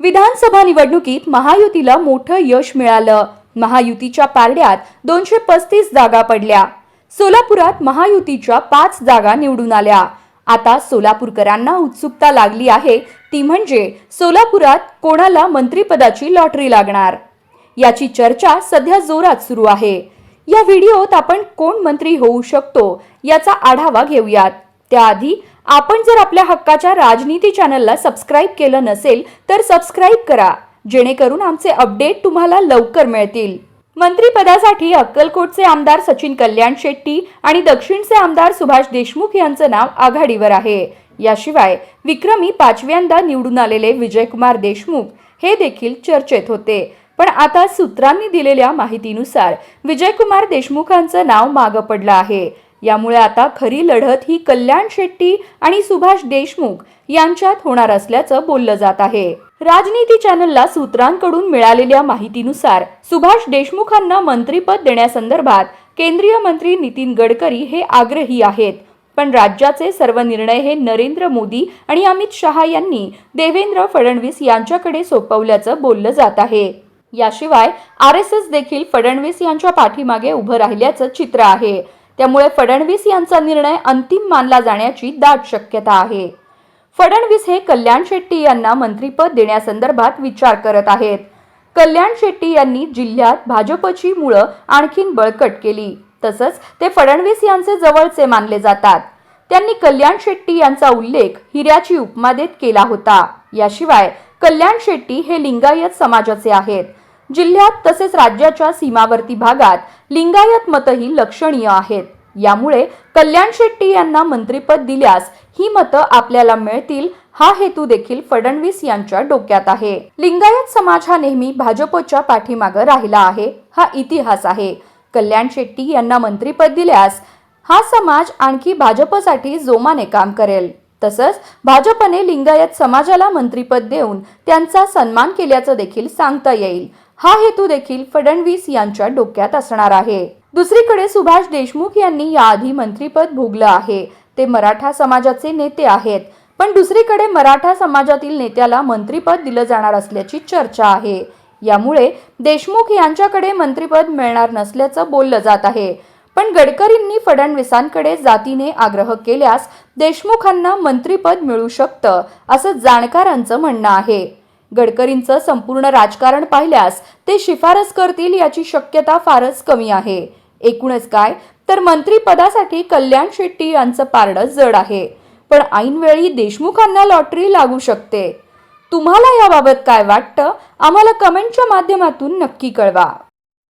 विधानसभा निवडणुकीत महायुतीला मोठं यश मिळालं. महायुतीच्या पारड्यात दोनशे पस्तीस जागा पडल्या. सोलापुरात महायुतीच्या पाच जागा निवडून आल्या. आता सोलापूरकरांना उत्सुकता लागली आहे. ती म्हणजे सोलापुरात कोणाला मंत्रिपदाची लॉटरी लागणार? याची चर्चा सध्या जोरात सुरू आहे. या व्हिडिओत आपण कोण मंत्री होऊ शकतो याचा आढावा घेऊयात. त्याआधी आपण जर आपल्या हक्काच्या राजनीती चॅनलला सबस्क्राईब केलं नसेल तर सबस्क्राईब करा जेणेकरून आमचे अपडेट तुम्हाला लवकर मिळतील. मंत्रीपदासाठी अक्कलकोटचे आमदार सचिन कल्याण शेट्टी आणि दक्षिणचे आमदार सुभाष देशमुख यांचं नाव आघाडीवर आहे. याशिवाय विक्रमी पाचव्यांदा निवडून आलेले विजयकुमार देशमुख हे देखील चर्चेत होते. पण आता सूत्रांनी दिलेल्या माहितीनुसार विजयकुमार देशमुखांचं नाव मागं पडलं आहे. यामुळे आता खरी लढत ही कल्याण शेट्टी आणि सुभाष देशमुख यांच्यात होणार असल्याचं बोललं जात आहे. राजनीती चॅनलला सूत्रांकडून मिळालेल्या माहितीनुसार सुभाष देशमुखांना मंत्रीपद देण्यासंदर्भात केंद्रीय मंत्री नितीन गडकरी हे आग्रही आहेत. पण राज्याचे सर्व निर्णय हे नरेंद्र मोदी आणि अमित शहा यांनी देवेंद्र फडणवीस यांच्याकडे सोपवल्याचं बोललं जात आहे. याशिवाय आर एस एस देखील फडणवीस यांच्या पाठीमागे उभं राहिल्याचं चित्र आहे. त्यामुळे फडणवीस यांचा निर्णय अंतिम मानला जाण्याची दाट शक्यता आहे. फडणवीस हे कल्याण शेट्टी यांना मंत्रीपद देण्यासंदर्भात विचार करत आहेत. कल्याण शेट्टी यांनी जिल्ह्यात भाजपची मुळं आणखीन बळकट केली. तसंच ते फडणवीस यांचे जवळचे मानले जातात. त्यांनी कल्याण शेट्टी यांचा उल्लेख हिऱ्याची उपमा देत केला होता. याशिवाय कल्याण शेट्टी हे लिंगायत समाजाचे आहेत. जिल्ह्यात तसेच राज्याच्या सीमावर्ती भागात लिंगायत मतही लक्षणीय आहेत. यामुळे कल्याण शेट्टी यांना मंत्रिपद दिल्यास ही मतं आपल्याला मिळतील हा हेतू देखील फडणवीस यांच्या डोक्यात आहे. लिंगायत समाज हा नेहमी भाजपच्या पाठीमागं राहिला आहे हा इतिहास आहे. कल्याण शेट्टी यांना मंत्रिपद दिल्यास हा समाज आणखी भाजपसाठी जोमाने काम करेल. तसंच भाजपने लिंगायत समाजाला मंत्रिपद देऊन त्यांचा सन्मान केल्याचं देखील सांगता येईल. हा हेतू देखील फडणवीस यांच्या डोक्यात असणार आहे. दुसरीकडे सुभाष देशमुख यांनी याआधी मंत्रीपद भोगलं आहे. ते मराठा समाजाचे नेते आहेत. पण दुसरीकडे मराठा समाजातील नेत्याला मंत्रीपद दिलं जाणार असल्याची चर्चा आहे. यामुळे देशमुख यांच्याकडे मंत्रीपद मिळणार नसल्याचं बोललं जात आहे. पण गडकरींनी फडणवीसांकडे जातीने आग्रह केल्यास देशमुखांना मंत्रीपद मिळू शकतं असं जाणकारांचं म्हणणं आहे. गडकरींचं संपूर्ण राजकारण पाहिल्यास ते शिफारस करतील याची शक्यता फारच कमी आहे. एकूणच काय? तर मंत्रीपदासाठी कल्याण शेट्टी यांचं पारडं जड आहे. पण ऐनवेळी देशमुखांना लॉटरी लागू शकते. तुम्हाला याबाबत काय वाटतं? आम्हाला कमेंटच्या माध्यमातून नक्की कळवा.